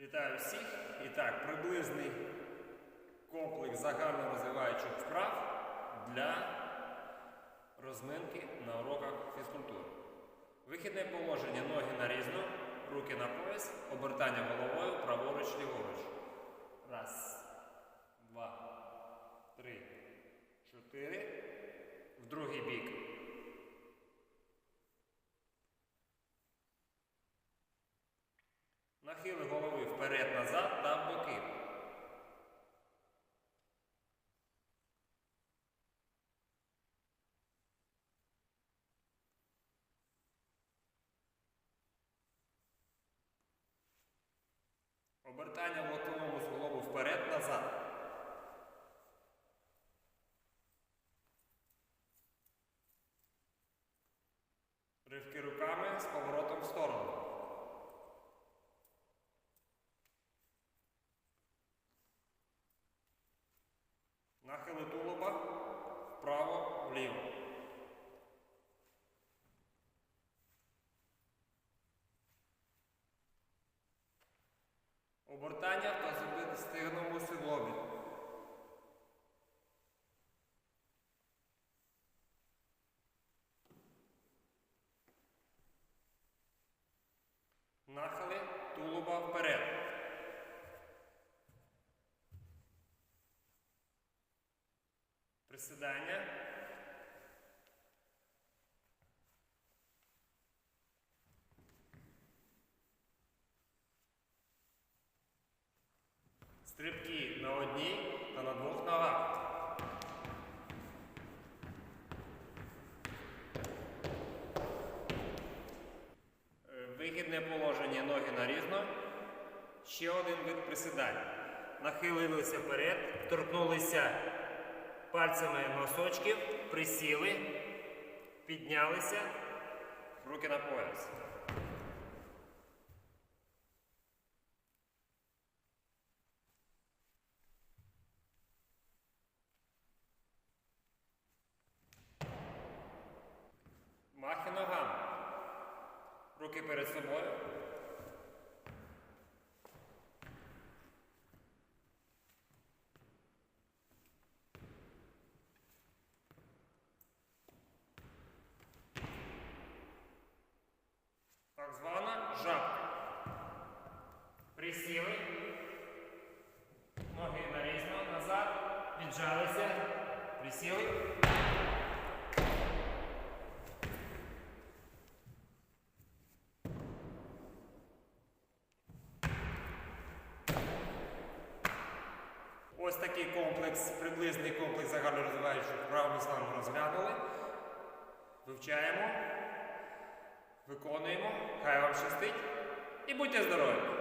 Вітаю всіх! І так, приблизний комплекс загально розвиваючих вправ для розминки на уроках фізкультури. Вихідне положення ноги нарізно, руки на пояс, обертання головою праворуч ліворуч. Раз, два, три, чотири. В другий бік. Нахили голови вперед-назад та в боки. Обертання в локтовому суглобу вперед-назад. Ривки руками з поворотом в сторону. Нахили тулуба вправо-вліво. Обертання в тазостигному суглобі. Нахили тулуба вперед. Присідання. Стрибки на одній та на двох ногах. Вигідне положення ноги нарізно. Ще один вид присідань. Нахилилися вперед, торкнулися пальцями носочків, присіли, піднялися, руки на пояс. Махи ногами. Руки перед собою. Так звана жабка. Присіли. Ноги нарізно назад. Віджалися. Присіли. Ось такий комплекс, приблизний комплекс загальнорозвиваючих вправ ми з розглянули. Вивчаємо, виконуємо. Хай вам щастить і будьте здорові!